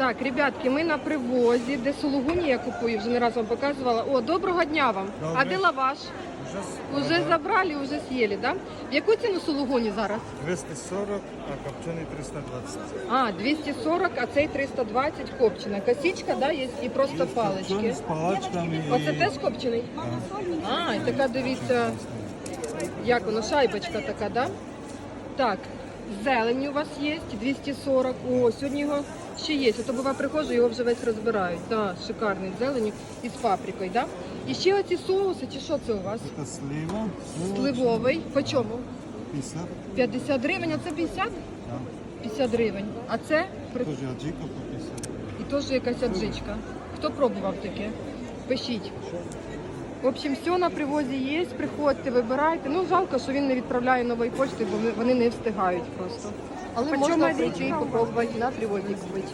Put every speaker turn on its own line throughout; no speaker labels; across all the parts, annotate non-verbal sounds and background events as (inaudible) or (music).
Так, ребятки, ми на привозі, де сулугуні я купую, вже не раз вам показувала. О, доброго дня вам. А де лаваш?
Уже,
Уже забрали, уже съели, да? В яку ціну сулугуні зараз?
240, а копчений 320.
А, 240, а цей 320 копчена. Косичка, да, є і просто палички.
Копчений з паличками.
Оце теж копчений? А, і така, дивіться, як воно, шайбочка така, да? Так, зелень у вас є, 240. О, сьогодні його ще є. А то бува приходжу, його вже весь розбирають. Да, шикарний зелень із паприкою, да? І ще оці соуси, чи що це у вас?
Це слива.
Сливовий. По чому?
50.
50 гривень, а це 50?
Да.
50 гривень. А це при-
аджика по 50.
і теж якась аджичка. Хто пробував таке? Пишіть. В общем, все на привозі є, приходьте, вибирайте. Ну, жалко, що він не відправляє нової почти, бо вони не встигають просто. Але можна прийти і попробувати на привозі купити.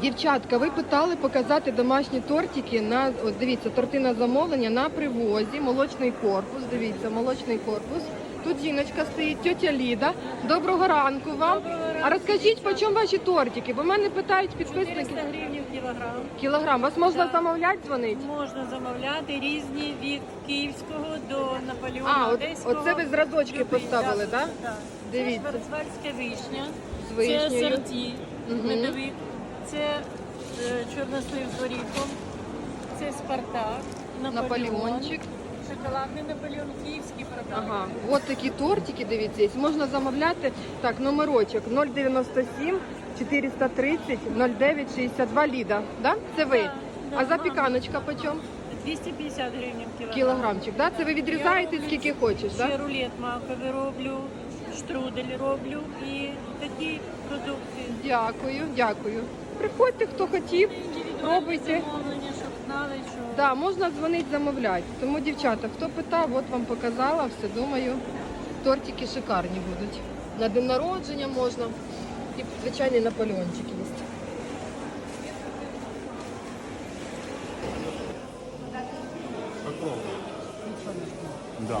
Дівчатка, ви питали показати домашні тортики на от дивіться, торти на замовлення на привозі, молочний корпус. Дивіться, молочний корпус. Тут жіночка стоїть, тетя Ліда. Доброго ранку вам. А розкажіть, по чому ваші тортики? Бо мене питають
400
підписники.
гривень кілограм.
Кілограм. Вас можна
Так.
замовляти, дзвонити?
Можна замовляти різні від київського до Наполеона
А, от-
Одеського.
оце ви зразочки
Любий,
поставили, да?
Так.
Дивіться.
Це шварцвальська вишня,
З
це
вишнею.
сорті,
Мгм.
медовик, це е, чорнослив з горіхом, це Спартак, Наполеон,
Наполеончик.
Шоколадний Наполеон, київський продукт.
Ага, от такі тортики, дивіться, можна замовляти. Так, номерочок 097 430 09 62 Ліда. Да? Це ви.
Да, да,
а запіканочка по чому?
250 гривень кілограм.
Кілограмчик, да? Це ви відрізаєте
роблю
скільки хочеш,
Ще
да?
рулет маковий роблю, штрудель роблю і такі продукти.
Дякую, дякую. Приходьте, хто хотів, пробуйте.
Замовлення, щоб знали, що
Да, можна дзвонити, замовляти. Тому, дівчата, хто питав, от вам показала, все думаю. Тортики шикарні будуть. На день народження можна. І звичайний наполеончик є.
Да.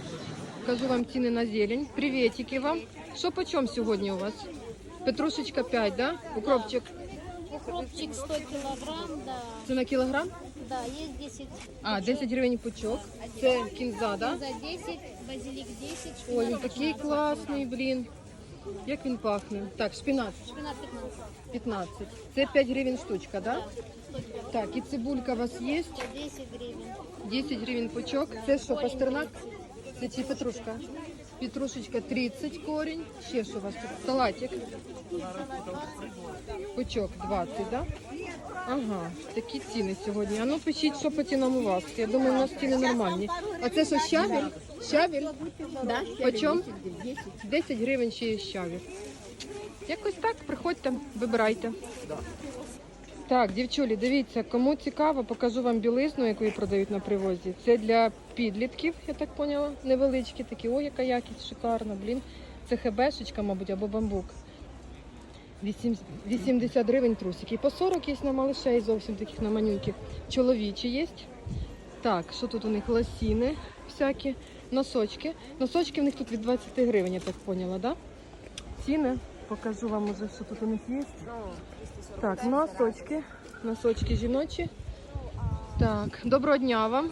Кажу вам ціни на зелень. Приветики вам. Що по чому сьогодні у вас? Петрушечка 5, да? Укропчик.
Укропчик 100 килограмм, да.
Це на кілограм?
Да, есть 10.
А, 10 гривень пучок. Це кінза, да?
За 10, базилик 10, шпинат
Ой, він такий класний, блін. Як він пахне? Так, шпинат
Шпинат 15.
15. Це 5 гривень штучка, да? Так, і цибулька у вас є?
10 гривен.
10 гривень пучок. Це що, пастернак? Це чи петрушка? Петрушечка 30 корінь. Ще що у вас тут? Салатик. Пучок 20, да? Ага, такі ціни сьогодні. А ну пишіть, що по цінам у вас. Я думаю, у нас ціни нормальні. А це що, щавель? Щавель? Да, Почем? 10 гривень ще є щавель. Якось так, приходьте, вибирайте. Так, дівчулі, дивіться, кому цікаво, покажу вам білизну, яку продають на привозі. Це для підлітків, я так поняла, невеличкі такі. Ой, яка якість шикарна, блін. Це хебешечка, мабуть, або бамбук. 80 гривень трусики. І по 40 є на малишей, зовсім таких на манюньких. Чоловічі є. Так, що тут у них? Лосіни всякі, носочки. Носочки в них тут від 20 гривень, я так поняла, да? Ціни. Покажу вам уже, що тут у них є. Так, носочки. Носочки жіночі. Так, доброго дня вам.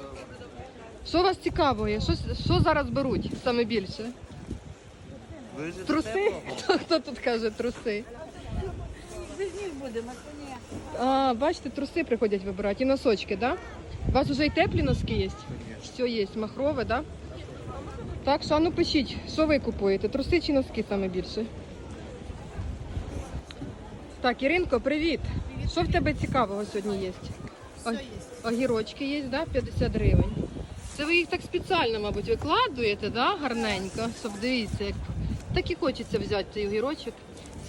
Що вас цікавує? Що, що зараз беруть саме більше? Труси? (laughs) Хто, хто тут каже труси? А, бачите, труси приходять вибирати і носочки, так? Да? У вас вже й теплі носки є? Все є, махрове, да? Так що, а ну пишіть, що ви купуєте? Труси чи носки саме більше? Так, Іринко, привіт. Що в тебе цікавого сьогодні є? О- Огірочки є, да? 50 гривень. Це ви їх так спеціально, мабуть, викладуєте, да? гарненько, щоб дивіться, як так і хочеться взяти цей огірочок.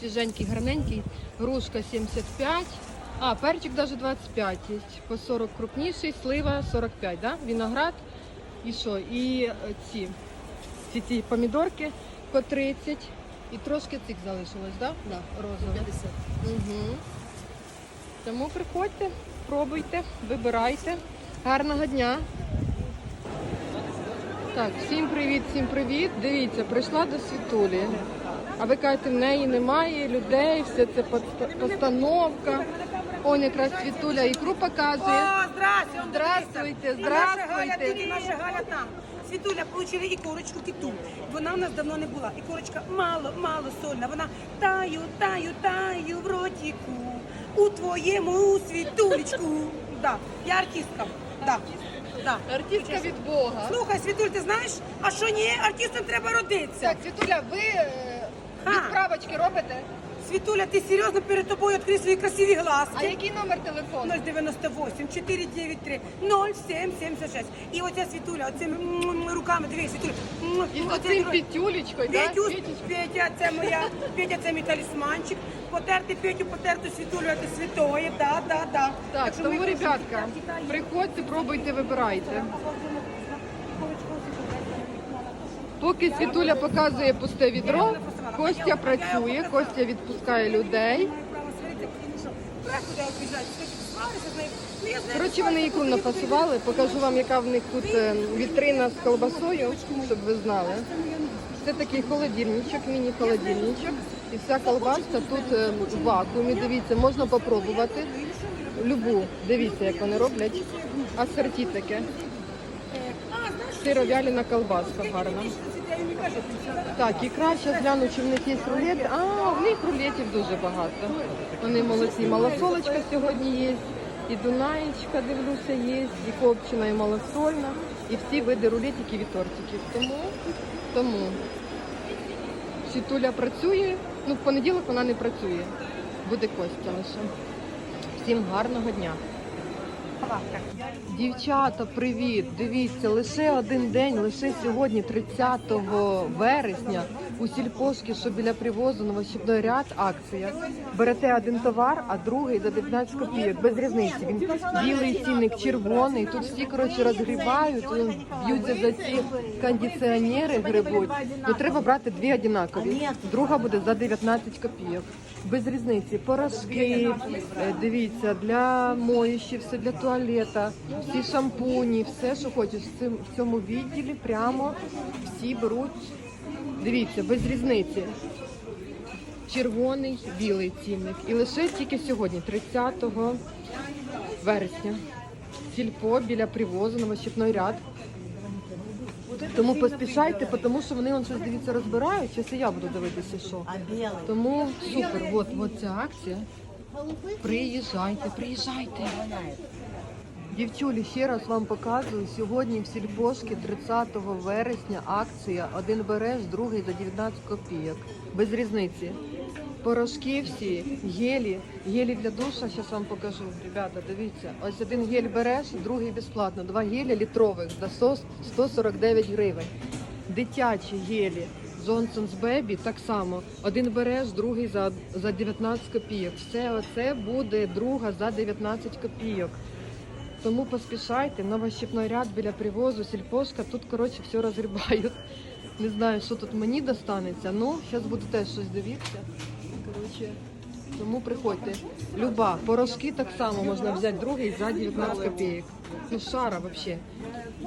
Свіженький, гарненький. Грушка 75. А, перчик навіть 25 є. По 40 крупніший, слива 45, да? Виноград. І що? І е, ці, ці, ці помідорки по 30. І трошки цих залишилось, да? Да, розових. 50. Угу. Тому приходьте, пробуйте, вибирайте. Гарного дня. Так, всім привіт, всім привіт. Дивіться, прийшла до Світулі. А ви кажете, в неї немає людей, все це постановка. Он якраз Світуля ікру показує.
О, здрасте, он
Здравствуйте,
Наша Галя,
здравствуйте.
тільки наша Галя там. Світуля, получили корочку киту. Вона в нас давно не була. І корочка мало, мало сольна. Вона таю, таю, таю в ротіку. У твоєму світулечку. (laughs) Да, я артистка. Да. Да.
Артистка від Бога.
Слухай, Світуль, ти знаєш, а що ні, артистам треба родитися.
Так, Світуля, ви е. Відправочки робите?
Світуля, ти серйозно перед тобою відкрий свої красиві глазки.
А який номер телефону?
098 493 0776. І оця світуля, оцими м, руками, дивись, світуля. м,
І з
оце
оцим
ро-
п'ятюлечкою, да?
Петю, Петя, це моя, Петя, це мій талісманчик. Потерти Петю, потерту світулю, це святоє, да, да, да.
Так,
що
тому, ребятка, приходьте, пробуйте, вибирайте. Поки Світуля показує пусте відро, Костя працює, Костя відпускає людей. Коротше, вони ікру напасували. Покажу вам, яка в них тут е, вітрина з колбасою, щоб ви знали. Це такий холодильничок, міні-холодильничок. І вся колбаска тут е, в вакуумі. Дивіться, можна попробувати. Любу. Дивіться, як вони роблять. Асорті таке. Сировяліна колбаска гарна. Так, ікра, зараз гляну, чи в них є рулет. А, в них рулетів дуже багато. Вони молодці. Малосолочка сьогодні є, і Дунаєчка, дивлюся, є, і копчена, і малосольна, і всі види рулетиків і тортиків. Тому, тому Світуля працює, ну в понеділок вона не працює. Буде Костя лише. Всім гарного дня. Дівчата, привіт! Дивіться, лише один день, лише сьогодні, 30 вересня, у сільпошки, що біля привозу новощіпний ряд, акція. Берете один товар, а другий за 19 копійок. Без різниці. Він білий цінник, червоний. Тут всі коротше розгрібають, ну, б'ються за ці кондиціонери, грибуть. Ну треба брати дві однакові. Друга буде за 19 копійок. Без різниці. Порошки, е, дивіться, для моющі, все для туалета, всі шампуні, все, що хочеш. В цьому відділі прямо всі беруть. Дивіться, без різниці. Червоний, білий цінник. І лише тільки сьогодні, 30 вересня. Сільпо біля привозу, новощипний ряд. Тому поспішайте, тому що вони он щось дивіться розбирають. Зараз і я буду дивитися, що. Тому супер. От, от ця акція. Приїжджайте, приїжджайте. Дівчулі, ще раз вам показую. Сьогодні в сільпошки 30 вересня акція. Один береш, другий за 19 копійок. Без різниці. Порошки всі, гелі, гелі для душа, зараз вам покажу. Ребята, дивіться. Ось один гель береш, другий безплатно. Два гелі літрових за 100 149 гривень. Дитячі гелі. Johnson's Baby так само. Один береш, другий за, за 19 копійок. Все оце буде друга за 19 копійок. Тому поспішайте, новощипний ряд біля привозу, сільпошка, тут, коротше, все розгрібають. Не знаю, що тут мені достанеться, ну, зараз буду теж щось дивитися. Коротше, тому приходьте. Люба, порошки так само можна взяти другий за 19 копійок. Ну, шара взагалі.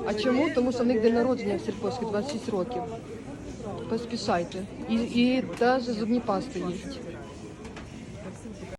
А чому? Тому що в них день народження в сільпошки 26 років. Поспішайте. І, і навіть зубні пасти є.